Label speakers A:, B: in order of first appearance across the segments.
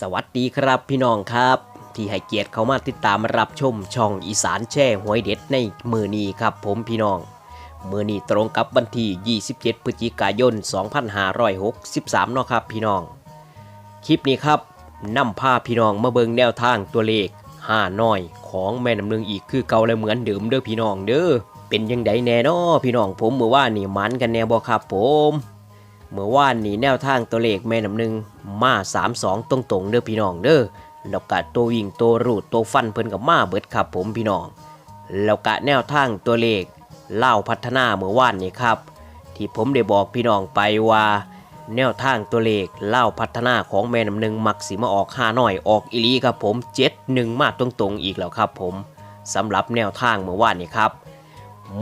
A: สวัสดีครับพี่น้องครับ ที่ให้เกียรติเขามาติดตามรับชมช่องอีสานแช่หวยเด็ดในมือนี้ครับ ผมพี่น้อง มือนี้ตรงกับวันที่ 27 พฤศจิกายน 2563เนาะครับพี่น้อง คลิปนี้ครับนำพาพี่น้องมาเบิงแนวทางตัวเลขห้าน้อยของแม่น้ำหนึ่งอีกคือเก่าและเหมือนเดิมเด้อพี่น้องเด้อเป็นยังไงแน่นอพี่น้องผมเมื่อว่านนี่มันกันแน่บ่ครับผม เมื่อวานนี้แนวทางตัวเลขแม่น้ำหนึ่งมา 3-2 ตรงๆเด้อพี่น้องเด้อแล้วก็ตัววิ่งตัวรูดตัวฟันเพิ่นกับมาเบิดครับผมพี่น้อง แล้วก็แนวทางตัวเลขเล่าพัฒนาเมื่อวานนี้ครับ ที่ผมได้บอกพี่น้องไปว่า แนวทางตัวเลขเล่าพัฒนาของแม่น้ำหนึ่งมักสิมาออกห้าหน่อยออกอีลีครับผมเจ็ดหนึ่งมาตรงๆอีกแล้วครับผมสำหรับแนวทางเมื่อวานนี้ครับ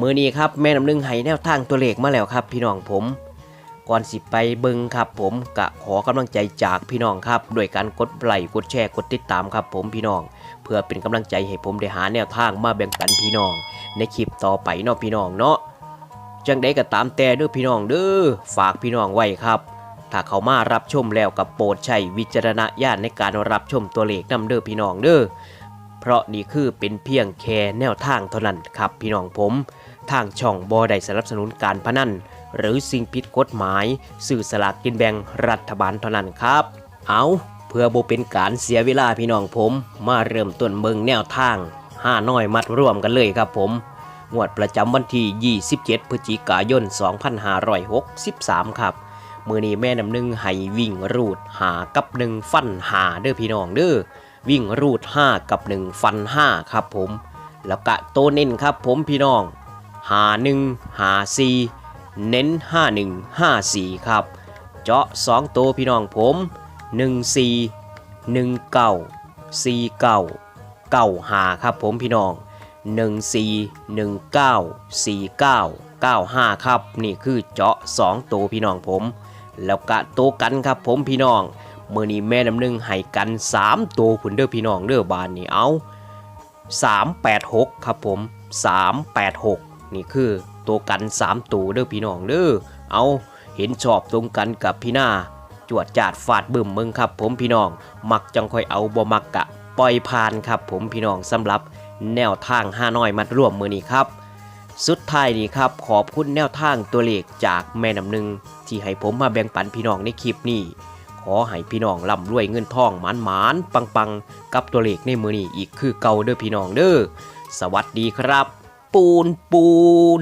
A: มือนี้ครับแม่น้ำหนึ่งให้แนวทางตัวเลขมาแล้วครับ พี่น้องผม ก่อนสิไปเบิงครับผมกะขอกำลังใจจากพี่น้องครับด้วยการกดไลค์กดแชร์กดติดตามครับผมพี่น้อง เพื่อเป็นกำลังใจให้ผมได้หาแนวทางมาแบ่งปันพี่น้อง ในคลิปต่อไปเนาะพี่น้องเนาะจังใดก็ตามแต่เด้อพี่น้องเด้อฝากพี่น้องไว้ครับ ถ้าเขามารับชมแล้วกับโปรดใช้วิจารณญาณในการรับชมตัวเลขนำเด้อพี่น้องเด้อเพราะนี่คือเป็นเพียงแค่แนวทางเท่านั้นครับพี่น้องผม ทางช่องบอได้สนับสนุนการพนัน หรือสิ่งผิดกฎหมายสื่อสลากกินแบ่งรัฐบาลเท่านั้นครับ เอาเพื่อบ่เป็นการเสียเวลาพี่น้องผม มาเริ่มต้นเบิงแนวทางห้าน้อยมัดร่วมกันเลยครับผมงวดประจำวันที่ 27 พฤศจิกายน 2563 ครับ มือนี้แม่น้ำหนึ่งให้วิ่งรูดหากับหนึ่งฟันหาเด้อพี่น้องเด้อ วิ่งรูด 5 กับ 1 ฟัน 5 ครับผม แล้วก็โตเน้นครับผมพี่น้องหา1หา4 เน้น 5 1 5 4 ครับ เจาะ 2 ตัวพี่น้องผม 1 4 1 9 4 9 9 5ครับผมพี่น้อง 1 4 1 9 4 9 9 5 ครับ นี่คือเจาะ 2 ตัวพี่น้องผม แล้วก็ตัวกันครับผมพี่น้องเมื่อนี้แม่น้ำหนึ่งให้กัน 3 ตัวผุนเด้อพี่น้องเด้อบานนี่เอา386 ครับผม 386 นี่คือ ตัวกัน3ตัวเด้อพี่น้องเด้อเอาเห็นชอบตรงกันกับพี่หน้าจวดจาดฟาดบึ้มมึงครับ ผมพี่น้อง มักจังค่อยเอาบ่มักกะปล่อยผ่านครับ ผมพี่น้องสำหรับแนวทางห้าน้อยมัดร่วมมือนี้ครับ สุดท้ายนี้ครับ ขอบคุณแนวทางตัวเลขจากแม่น้ำหนึ่งที่ให้ผมมาแบ่งปันพี่น้องในคลิปนี้ ขอให้พี่น้องร่ำรวยเงินทองหมานหมานปังปังๆกับตัวเลขในมือนี้อีกคือเก่าเด้อพี่น้องเด้อสวัสดีครับ ปูนปูน